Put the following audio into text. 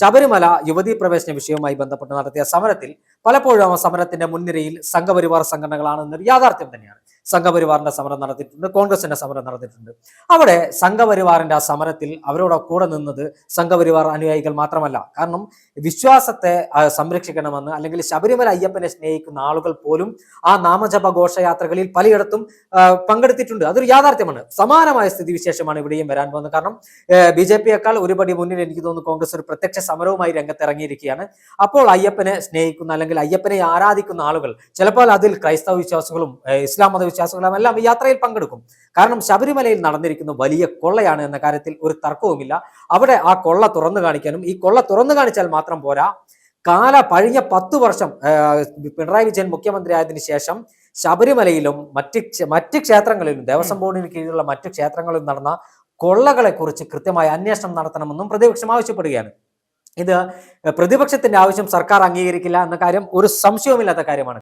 ശബരിമല യുവതീ പ്രവേശന വിഷയവുമായി ബന്ധപ്പെട്ട് നടത്തിയ സമരത്തിൽ പലപ്പോഴും ആ സമരത്തിന്റെ മുൻനിരയിൽ സംഘപരിവാർ സംഘടനകളാണ് എന്നൊരു യാഥാർത്ഥ്യം തന്നെയാണ്. സംഘപരിവാറിന്റെ സമരം നടത്തിയിട്ടുണ്ട് കോൺഗ്രസിന്റെ സമരം നടത്തിയിട്ടുണ്ട്. അവിടെ സംഘപരിവാറിന്റെ ആ സമരത്തിൽ അവരോട് കൂടെ നിന്നത് സംഘപരിവാർ അനുയായികൾ മാത്രമല്ല. കാരണം വിശ്വാസത്തെ സംരക്ഷിക്കണമെന്ന് അല്ലെങ്കിൽ ശബരിമല അയ്യപ്പനെ സ്നേഹിക്കുന്ന ആളുകൾ പോലും ആ നാമജപ ഘോഷയാത്രകളിൽ പലയിടത്തും പങ്കെടുത്തിട്ടുണ്ട്. അതൊരു യാഥാർത്ഥ്യമാണ്. സമാനമായ സ്ഥിതിവിശേഷമാണ് ഇവിടെയും വരാൻ പോകുന്നത്. കാരണം ബി ജെ പിയേക്കാൾ ഒരുപടി മുന്നിൽ എനിക്ക് തോന്നുന്നു കോൺഗ്രസ് ഒരു പ്രത്യക്ഷ സമരവുമായി രംഗത്തിറങ്ങിയിരിക്കുകയാണ്. അപ്പോൾ അയ്യപ്പനെ സ്നേഹിക്കുന്ന അല്ലെങ്കിൽ അയ്യപ്പനെ ആരാധിക്കുന്ന ആളുകൾ ചിലപ്പോൾ അതിൽ ക്രൈസ്തവ വിശ്വാസികളും ഇസ്ലാം മത വിശ്വാസികളും എല്ലാം ഈ യാത്രയിൽ പങ്കെടുക്കും. കാരണം ശബരിമലയിൽ നടന്നിരിക്കുന്ന വലിയ കൊള്ളയാണ് എന്ന കാര്യത്തിൽ ഒരു തർക്കവുമില്ല. അവിടെ ആ കൊള്ള തുറന്നു കാണിക്കാനും ഈ കൊള്ള തുറന്നു കാണിച്ചാൽ മാത്രം പോരാ. കാല കഴിഞ്ഞ പത്തു വർഷം പിണറായി വിജയൻ മുഖ്യമന്ത്രി ആയതിനു ശേഷം ശബരിമലയിലും മറ്റ് മറ്റ് ക്ഷേത്രങ്ങളിലും ദേവസ്വം ബോർഡിന് കീഴിലുള്ള മറ്റ് ക്ഷേത്രങ്ങളിലും നടന്ന കൊള്ളകളെ കുറിച്ച് കൃത്യമായ അന്വേഷണം നടത്തണമെന്നും പ്രതിപക്ഷം ആവശ്യപ്പെടുകയാണ്. ഇത് പ്രതിപക്ഷത്തിന്റെ ആവശ്യം സർക്കാർ അംഗീകരിക്കില്ല എന്ന കാര്യം ഒരു സംശയവുമില്ലാത്ത കാര്യമാണ്.